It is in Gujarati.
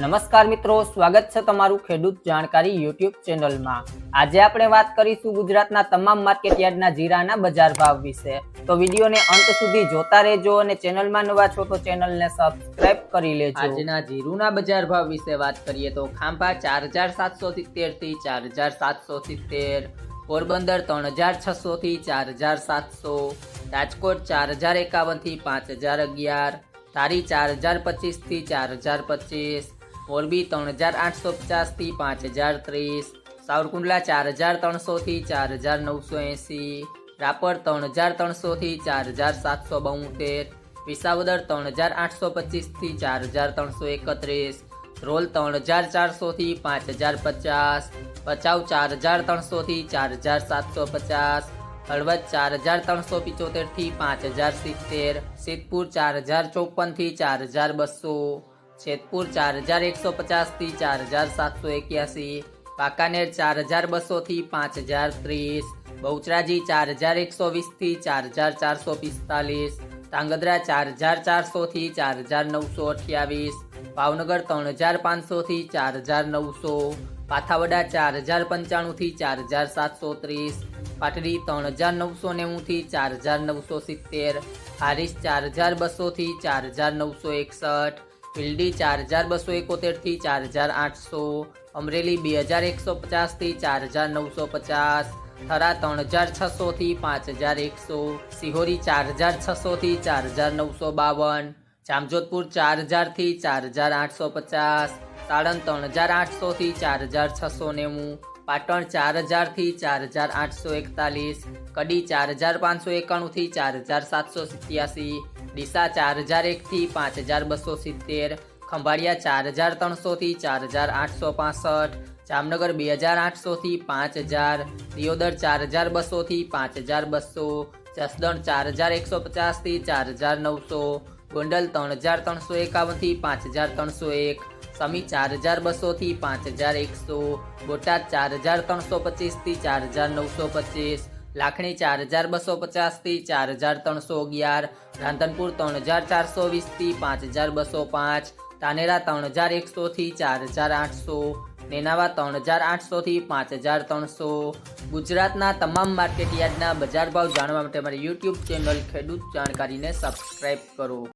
નમસ્કાર મિત્રો, સ્વાગત છે તમારું ખેડૂત જાણકારી યુટ્યુબ ચેનલમાં. આજે આપણે વાત કરીશું ગુજરાતના તમામ માર્કેટયાર્ડના જીરાના બજાર ભાવ વિશે. તો વિડીયોને અંત સુધી જોતા રહેજો અને ચેનલમાં નવા છો તો ચેનલને સબસ્ક્રાઇબ કરી લેજો. આજના જીરુના બજાર ભાવ વિશે વાત કરીએ તો ખાંભા ચાર હજાર સાતસો સિત્તેરથી ચાર હજાર સાતસો સિત્તેર, પોરબંદર ત્રણ હજાર છસો થી ચાર હજાર સાતસો, રાજકોટ ચાર હજાર એકાવનથી પાંચ હજાર અગિયાર તારી ચાર હજાર પચીસથી ચાર હજાર પચીસ મોરબી ત્રણ હજાર આઠસો પચાસથી પાંચ હજાર ત્રીસ, સાવરકુંડલા ચાર હજાર ત્રણસોથી ચાર હજાર નવસો એંસી, રાપર ત્રણ હજાર ત્રણસોથી ચાર હજાર સાતસો બોતેર વિસાવદર ત્રણ હજાર આઠસો પચીસથી ચાર હજાર ત્રણસો એકત્રીસ, રોલ ત્રણ હજાર ચારસોથી પાંચ હજાર પચાસ, ભચાઉ ચાર હજાર ત્રણસોથી ચાર હજાર સાતસો પચાસ, હળવદ ચાર હજાર ત્રણસો પિચોતેરથી પાંચ હજાર સિત્તેર, સિદ્ધપુર ચાર હજાર ચોપનથી ચાર હજાર બસો જેતપુર ચાર હજાર એકસો પચાસથી ચાર હજાર સાતસો એક્યાસી વાંકાનેર ચાર હજાર બસોથી પાંચ હજાર ત્રીસ બહુચરાજી ચાર હજાર એકસો વીસથી ચાર હજાર ચારસો પિસ્તાલીસ ધાંગધ્રા ચાર હજાર ચારસોથી ચાર હજાર નવસો અઠ્યાવીસ ભાવનગર ત્રણ હજાર પાંચસોથી ચાર હજાર નવસો પાથાવડા ચાર હજાર પંચાણુંથી ચાર હજાર સાતસો ત્રીસ પાટડી ત્રણ હજાર નવસો નેવુંથી ચાર હજાર નવસો સિત્તેર હારીસ ચાર હજાર બસોથી ચાર હજાર નવસો એકસઠ ભીલડી ચાર હજાર બસો એકોતેરથી ચાર હજાર આઠસો અમરેલી બે હજાર એકસો પચાસથી ચાર હજાર નવસો પચાસ થરા ત્રણ હજાર છસોથી પાંચ હજાર એકસો સિહોરી ચાર હજાર છસોથી ચાર હજાર નવસો બાવન જામજોધપુર ચાર હજારથી ચાર હજાર આઠસો પચાસ સાળંદ ત્રણ હજાર આઠસોથી ચાર હજાર છસો નેવું પાટણ ચાર હજારથી ચાર હજાર આઠસો એકતાલીસ કડી ચાર હજાર પાંચસો એકાણુંથી ચાર હજાર સાતસો સિત્યાસી ડીસા ચાર હજાર એકથી પાંચ હજાર બસો સિત્તેર, ખંભાળિયા ચાર હજાર ત્રણસોથી ચાર હજાર આઠસો પાસઠ, જામનગર બે હજાર આઠસોથી પાંચ હજાર, દિયોદર ચાર હજાર બસોથી પાંચ હજાર બસો, જસદણ ચાર હજાર એકસો પચાસથી ચાર હજાર નવસો, ગોંડલ ત્રણ હજાર ત્રણસો એકાવનથી પાંચ હજાર ત્રણસો એક, સમી ચાર હજાર બસોથી પાંચ હજાર એકસો, બોટાદ ચાર હજાર ત્રણસો પચીસથી ચાર હજાર નવસો પચીસ લાખણી ચાર હજાર બસો પચાસથી ચાર હજાર ત્રણસો અગિયાર, રાંધનપુર ત્રણ હજાર ચારસો વીસથી પાંચ હજાર બસો પાંચ તાનેરા ત્રણ હજાર એકસો થી ચાર હજાર આઠસો, નેનાવા ત્રણ હજાર આઠસો થી પાંચ હજાર ત્રણસો. ગુજરાતના તમામ માર્કેટ યાર્ડના બજાર ભાવ જાણવા માટે મારી યુટ્યુબ ચેનલ ખેડૂત જાણકારીને સબસ્ક્રાઇબ કરો.